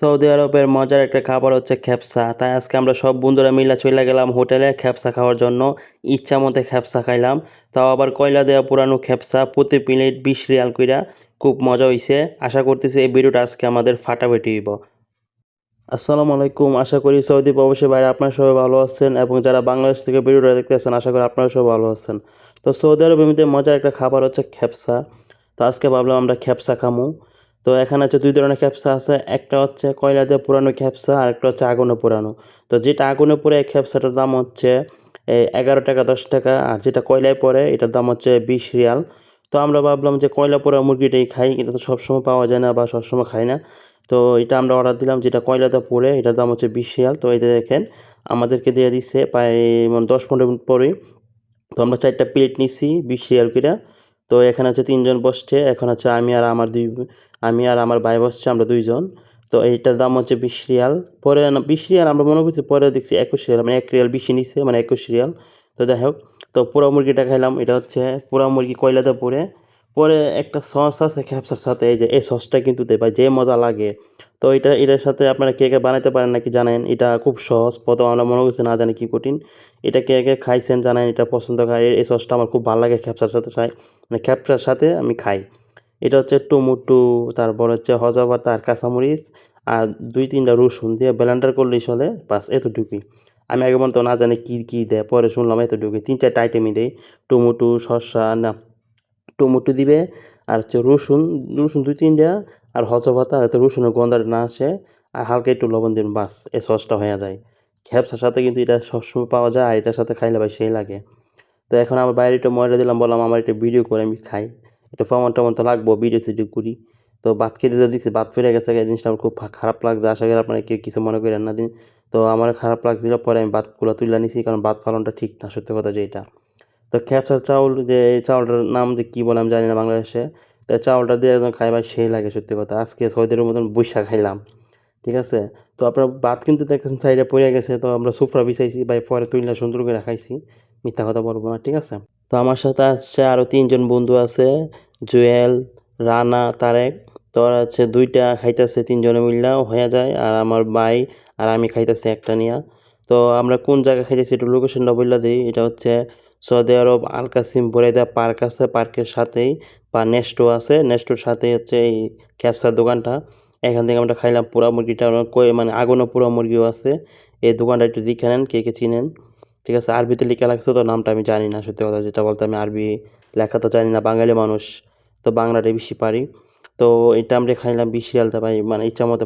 Saudi আরবের মজার একটা খাবার হচ্ছে খ্যাপসা। তাই আজকে আমরা সব বন্ধুরা মিলে চলে গেলাম হোটেলে খ্যাপসা খাওয়ার জন্য। ইচ্ছা মতো খ্যাপসা খাইলাম। তাও আবার কয়লা দেওয়া পুরানো খ্যাপসা, প্রতি প্লেট বিশ রিয়াল কইরা খুব মজা হইছে। আশা করতেছি এই ভিডিওটা আজকে আমাদের ফাটাফাটি হইব। আসসালামু আলাইকুম। আশা করি সৌদি প্রবাসী বাইরে আপনারা সবাই ভালো আছেন এবং যারা বাংলাদেশ থেকে ভিডিওটা দেখতেছেন, আশা করি আপনারা সবাই ভালো আছেন। তো সৌদি আরবের মধ্যে মজার একটা খাবার হচ্ছে খ্যাপসা। তো আজকে ভাবলাম আমরা খ্যাপসা খামু। তো এখানে হচ্ছে দুই ধরনের খেপসা আছে। একটা হচ্ছে কয়লা দিয়ে পুরানো খেপসা আর একটা হচ্ছে আগুনে পুরানো তো যেটা আগুনে পুরে এই খেপসাটার দাম হচ্ছে এগারো টাকা, দশ টাকা, আর যেটা কয়লায় পড়ে, এটার দাম হচ্ছে বিশ রিয়াল। তো আমরা ভাবলাম যে কয়লা পোড়া মুরগিটাই খাই এটা তো সবসময় পাওয়া যায় না বা সবসময় খাই না। তো এটা আমরা অর্ডার দিলাম, যেটা কয়লাতে পড়ে, এটার দাম হচ্ছে বিশ রিয়াল। তো এটা দেখেন, আমাদেরকে দিয়ে দিচ্ছে প্রায় মানে দশ পনেরো মিনিট পরেই। তো আমরা চারটা প্লেট নিছি বিশ রিয়াল করে তো এখানে হচ্ছে তিনজন বসছে, এখন হচ্ছে আমি আর আমার দুই আমি আর আমার ভাই বসছে, আমরা দুইজন। তো এইটার দাম হচ্ছে বিশ রিয়াল। পরে বিশ রিয়াল আমরা মনে করছি, পরে দেখছি একুশ রিয়াল মানে এক রিয়াল বেশি নিচ্ছে মানে একুশ রিয়াল। তো যাই হোক, তো পোড়া মুরগিটা খাইলাম, এটা হচ্ছে পোড়া মুরগি কয়লাতে পরে পরে একটা সস আছে খ্যাপসার সাথে, এই যে এই সসটা কিন্তু দেয় যে মজা লাগে। তো এটা, এটার সাথে আপনারা কে কে বানাইতে পারেন নাকি জানেন? এটা খুব সহজ। প্রথম আমরা মনে করছি না জানি কী কঠিন। এটা কে কে খাইছেন জানেন, এটা পছন্দ খাই এই সসটা আমার খুব ভালো লাগে খ্যাপসার সাথে খাই। মানে খ্যাপসার সাথে আমি খাই। এটা হচ্ছে টমেটো, তারপর হচ্ছে হজা পাতা আর কাঁচামরিচ আর দুই তিনটা রসুন দিয়ে ব্লেন্ডার করলেই চলে। বাস এতটুকুই। আমি আগে বলতো না জানি কী কী দেয়, পরে শুনলাম এতটুকুই। তিন চারটা আইটেমই দেয় টমেটো, শসা, না, টমেটো দিবে আর হচ্ছে রসুন রসুন দুই তিনটা আর হজা পাতা যাতে রসুনের গন্ধাটা না আসে, আর হালকা একটু লবণ দিন, বাস এই সসটা হয়ে যায়। খেপসার সাথে কিন্তু এটা সবসময় পাওয়া যায়, আর এটার সাথে খাইলে ভাই সেই লাগে। তো এখন আমার বাইরে একটু ময়লা দিলাম, বললাম আমার একটা ভিডিও করে আমি খাই। একটু ফমন টমন তো লাগবো, ভিডিও সিডিও করি। তো ভাত খেতে তো দিচ্ছি ভাত ফিরে গেছে, এই জিনিসটা আমার খুব খারাপ লাগছে। আশা করি আপনারা কেউ কিছু মনে করেন না দিন। তো আমার খারাপ লাগছিল, পরে আমি ভাতগুলো তুলে নিছি, কারণ ভাত ফলনটা ঠিক না, সত্যি কথা যে এটা। তো খেপসার চাউল যে, এই চাউলটার নাম যে কী বলে আমি জানি না বাংলাদেশে। তো চাউলটা দিয়ে একদম খাইবার সেই লাগে সত্যি কথা। আজকে ছয়দের মতন বৈশা খাইলাম, ঠিক আছে? তো আপনার ভাত কিন্তু দেখতেছেন সাইডে পড়ে গেছে, তো আমরা সুফরা বিছাইছি বা পরে তুইলা সুন্দর করে খাইছি, মিথ্যা কথা বলব না, ঠিক আছে? তো আমার সাথে আসছে আরও তিনজন বন্ধু আছে, জুয়েল, রানা, তারেক, তো হচ্ছে দুইটা খাইতেছে, তিনজনে মিললা হয়ে যায়, আর আমার ভাই আর আমি খাইতেছি একটা নিয়া। তো আমরা কোন জায়গায় খাইতেছি, একটু লোকেশনটা বললা দিই, এটা হচ্ছে Saudi Arab Al Qassim Buraydah park আছে, পার্কের সাথেই বা নেস্টো আছে। নেস্টোর সাথেই হচ্ছে এই ক্যাপসার দোকানটা। এখান থেকে আমরা খাইলাম পোড়া মুরগিটা মানে আগুনও পোড়া মুরগিও আছে। এই দোকানটা একটু দেখে নেন কে কে চিনেন। ঠিক আছে আরবিতে লেখা লাগছে তো, নামটা আমি জানি না সত্যি কথা, যেটা বলতে আমি আরবি লেখা তো জানি না, বাঙালি মানুষ, তো বাংলাটাই বেশি পারি। তো এটা আমরা খাইলাম বিশ রিয়ালটা ভাই মানে ইচ্ছা মতো